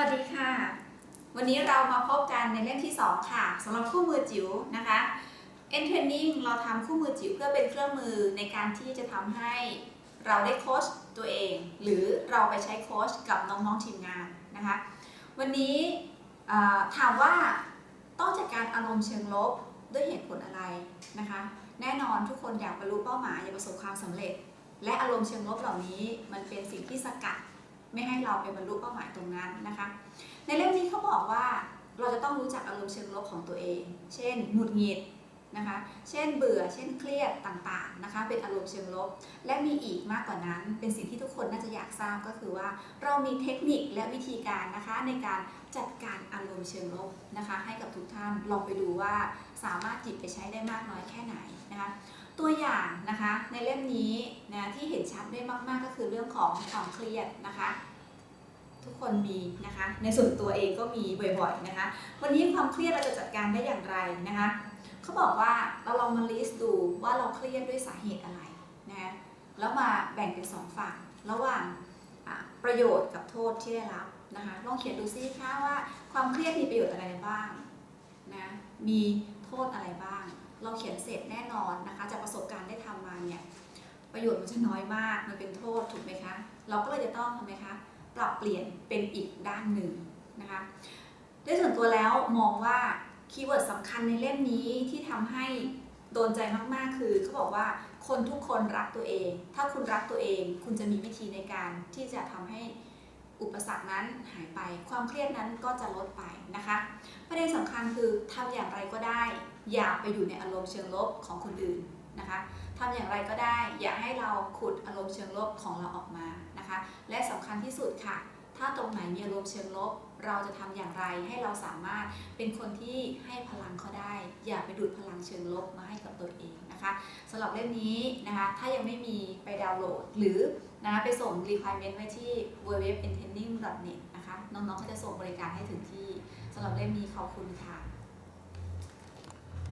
วัสดีค่ะ วันนี้เรามาพบกันในเล่มที่ 2 ค่ะสำหรับคู่มือจิ๋วนะคะ e n Training เราทำคู่มือจิ๋วเพื่อเป็นเครื่องมือในการที่จะทำให้เราได้โค้ชตัวเอง หรือเราไปใช้โค้ชกับน้องๆทีมงานนะคะ วันนี้ถามว่าต้องจัดการอารมณ์เชิงลบด้วยเหตุผลอะไรนะคะ แน่นอนทุกคนอยากบรรลุเป้าหมายอยากประสบความสำเร็จ และอารมณ์เชิงลบเหล่านี้มันเป็นสิ่งที่สกัดไม่ให้เราไปบรรลุเป้าหมายตรงนั้นนะ บอกว่าเราจะต้องรู้จักอารมณ์เชิงลบของตัวเอง เช่น หงุดหงิดนะคะ เช่นเบื่อ เช่นเครียดต่างๆนะคะ เป็นอารมณ์เชิงลบ และมีอีกมากกว่านั้น เป็นสิ่งที่ทุกคนน่าจะอยากทราบก็คือว่า เรามีเทคนิคและวิธีการนะคะในการจัดการอารมณ์เชิงลบนะคะ ให้กับทุกท่าน ลองไปดูว่าสามารถจิบไปใช้ได้มากน้อยแค่ไหนนะคะ ตัวอย่างนะคะในเล่มนี้นะที่เห็นชัดได้มากๆก็คือเรื่องของความเครียดนะคะ ทุกคนมีนะคะ ในส่วนตัวเองก็มีบ่อยๆนะคะ วันนี้ความเครียดเราจะจัดการได้อย่างไรนะคะเขาบอกว่าเราลองมาลิสต์ดูว่าเราเครียดด้วยสาเหตุอะไรนะคะแล้วมาแบ่งเป็นสองฝั่งระหว่างประโยชน์กับโทษที่ได้รับนะคะลองเขียนดูซิคะว่าความเครียดมีประโยชน์อะไรบ้างนะมีโทษอะไรบ้าง เราเขียนเสร็จแน่นอนนะคะจากประสบการณ์ได้ทำมาเนี่ยประโยชน์มันจะน้อยมากมันเป็นโทษถูกไหมคะ เราก็เลยจะต้องทำไหมคะ ปรับเปลี่ยนเป็นอีกด้านหนึ่งนะคะด้วยส่วนตัวแล้วมองว่าคีย์เวิร์ดสำคัญในเล่มนี้ที่ทำให้โดนใจมากๆ คือเขาบอกว่าคนทุกคนรักตัวเอง ถ้าคุณรักตัวเอง คุณจะมีวิธีในการที่จะทำให้อุปสรรคนั้นหายไป ความเครียดนั้นก็จะลดไปนะคะ ประเด็นสำคัญคือทำอย่างไรก็ได้ อย่าไปอยู่ในอารมณ์เชิงลบของคนอื่นนะคะทำอย่างไรก็ได้ อย่าให้เราขุดอารมณ์เชิงลบของเราออกมา นะคะ และสำคัญที่สุดค่ะ ถ้าตรงไหนมีอารมณ์เชิงลบ เราจะทำอย่างไรให้เราสามารถเป็นคนที่ให้พลังเขาได้ อย่าไปดูดพลังเชิงลบมาให้กับตัวเองนะคะสำหรับเล่มนี้นะคะ ถ้ายังไม่มีไปดาวน์โหลดหรือนะคะไปส่ง requirement ไว้ที่ w w w i n t e n d i n g n e t นะคะ น้องๆก็จะส่งบริการให้ถึงที่สำหรับเล่มนี้ขอบคุณค่ะ